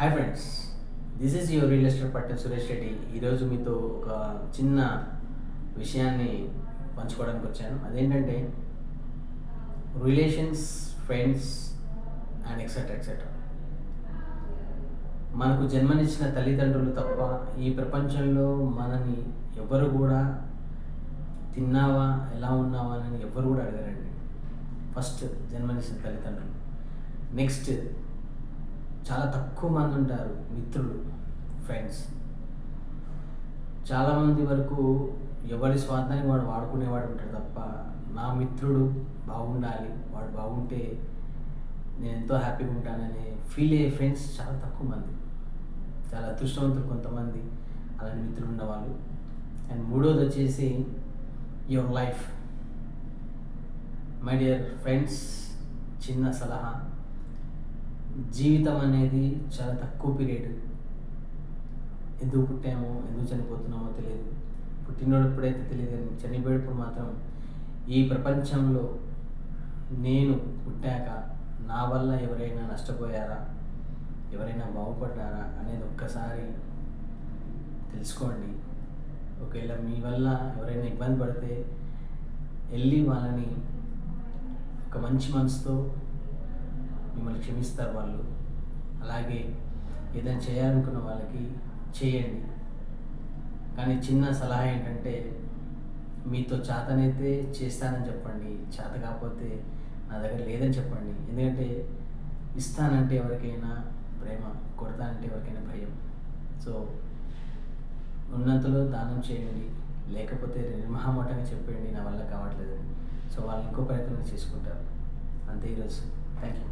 Hi friends this is your real estate పట్టిన సురేష్ రెడ్డి ఈరోజు మీతో ఒక చిన్న విషయాన్ని పంచుకోవడానికి వచ్చాను. అదేంటంటే relations friends and etcetera etcetera మనకు జన్మనిచ్చిన తల్లిదండ్రులు తప్ప ఈ ప్రపంచంలో మనని ఎవరు కూడా తిన్నావా ఎలా ఉన్నావా అని ఎవరు కూడా అడగరండి. ఫస్ట్ జన్మనిచ్చిన తల్లిదండ్రులు. నెక్స్ట్ చాలా తక్కువ మంది ఉంటారు మిత్రులు ఫ్రెండ్స్ చాలామంది వరకు ఎవరి స్వార్థాన్ని వాడు వాడుకునేవాడు ఉంటాడు తప్ప నా మిత్రుడు బాగుండాలి వాడు బాగుంటే నేను ఎంతో హ్యాపీగా ఉంటానని ఫీల్ అయ్యే ఫ్రెండ్స్ చాలా తక్కువ మంది. చాలా అదృష్టవంతులు కొంతమంది అలాంటి మిత్రులు ఉన్నవాళ్ళు. అండ్ మూడోది వచ్చేసి your life. My dear friends చిన్న సలహా. జీవితం అనేది చాలా తక్కువ పీరియడ్ ఎందుకు పుట్టామో ఎందుకు చనిపోతున్నామో తెలియదు. పుట్టినప్పుడైతే తెలియదు కానీ చనిపోయేటప్పుడు మాత్రం ఈ ప్రపంచంలో నేను పుట్టాక నా వల్ల ఎవరైనా నష్టపోయారా? ఎవరైనా బాగుపడ్డారా? అనేది ఒక్కసారి తెలుసుకోండి. ఒకవేళ మీ వల్ల ఎవరైనా ఇబ్బంది పడితే వెళ్ళి వాళ్ళని ఒక మంచి మనసుతో మిమ్మల్ని క్షమిస్తారు వాళ్ళు. అలాగే ఏదైనా చేయాలనుకున్న వాళ్ళకి చేయండి. కానీ చిన్న సలహా ఏంటంటే మీతో చేతనైతే చేస్తానని చెప్పండి. చేత కాకపోతే నా దగ్గర లేదని చెప్పండి. ఎందుకంటే ఇస్తానంటే ఎవరికైనా ప్రేమ కొడతానంటే ఎవరికైనా భయం. సో ఉన్నంతలో దానం చేయండి. లేకపోతే నిర్మహమాటంగా చెప్పండి నా వల్ల కావట్లేదు సో వాళ్ళు ఇంకో ప్రయత్నం చేసుకుంటారు. అంతే ఈరోజు. Thank you